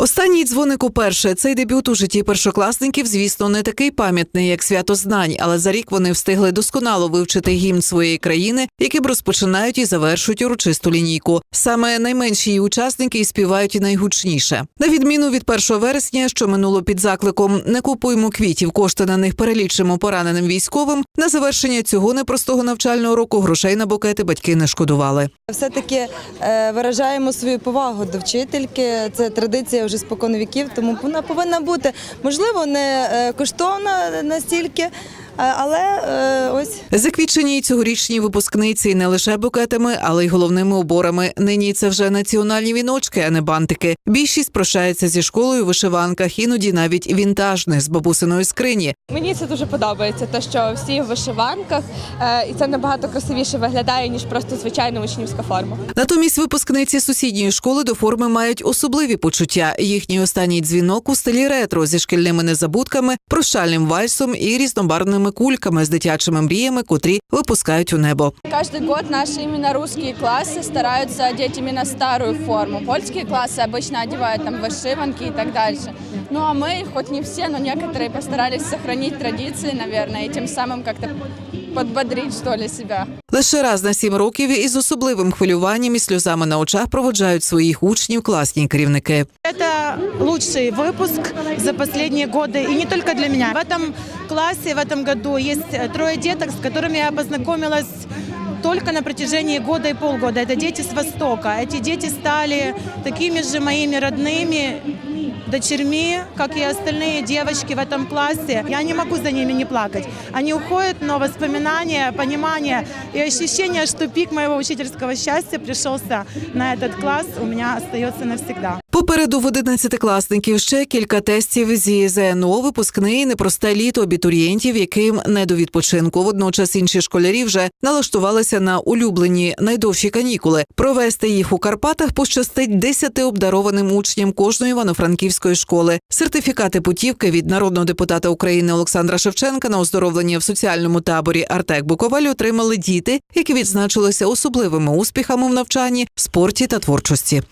Останній дзвоник уперше. Цей дебют у житті першокласників, звісно, не такий пам'ятний, як свято знань, але за рік вони встигли досконало вивчити гімн своєї країни, яким розпочинають і завершують урочисту лінійку. Саме найменші її учасники і співають і найгучніше. На відміну від 1 вересня, що минуло під закликом Не купуємо квітів, кошти на них перелічимо пораненим військовим. На завершення цього непростого навчального року грошей на букети батьки не шкодували. Все-таки е, виражаємо свою повагу до вчительки. Це традиція вже спокон віків, тому вона повинна бути. Можливо, не е, коштовна настільки, але е, ось Заквітчені цьогорічні випускниці не лише букетами, але й головними уборами. Нині це вже національні віночки, а не бантики. Більшість прощається зі школою у вишиванках, іноді навіть вінтажних з бабусиної скрині. Мені це дуже подобається, те, що всі в вишиванках, е, і це набагато красивіше виглядає, ніж просто звичайна учнівська форма. Натомість випускниці сусідньої школи до форми мають особливі почуття. Їхній останній дзвінок у стилі ретро зі шкільними незабудками, прощальним вальсом і різнобарвними кульками з дитячими мріями, котрі випускають у небо. Каждый год наши именно русские классы стараются одеть именно старую форму. Польские классы обычно одевают там вышиванки и так дальше. Ну а мы, хоть не все, но некоторые постарались сохранить традиции, наверное, и тем самым как-то подбодрить, что ли, себя. Лише раз на сім років із особливим хвилюванням і сльозами на очах проводжають своїх учнів класні керівники. Это лучший выпуск за последние годы, и не только для меня. В этом классе в этом году есть э, трое деток, с которыми я познакомилась только на протяжении года и полгода. Это дети с Востока. Эти дети стали такими же моими родными дочерьми, как и остальные девочки в этом классе. Я не могу за ними не плакать. Они уходят, но воспоминания, понимание и ощущение, что пик моего учительского счастья пришелся на этот класс, у меня остается навсегда. Попереду в одинадцятикласників ще кілька тестів зі ЗНО, випускний непросте літо абітурієнтів, яким не до відпочинку. Водночас інші школярі вже налаштувалися на улюблені найдовші канікули. Провести їх у Карпатах пощастить десяти обдарованим учням кожної івано-франківської школи. Сертифікати путівки від народного депутата України Олександра Шевченка на оздоровлення в соціальному таборі Артек Буковель отримали діти, які відзначилися особливими успіхами в навчанні, спорті та творчості.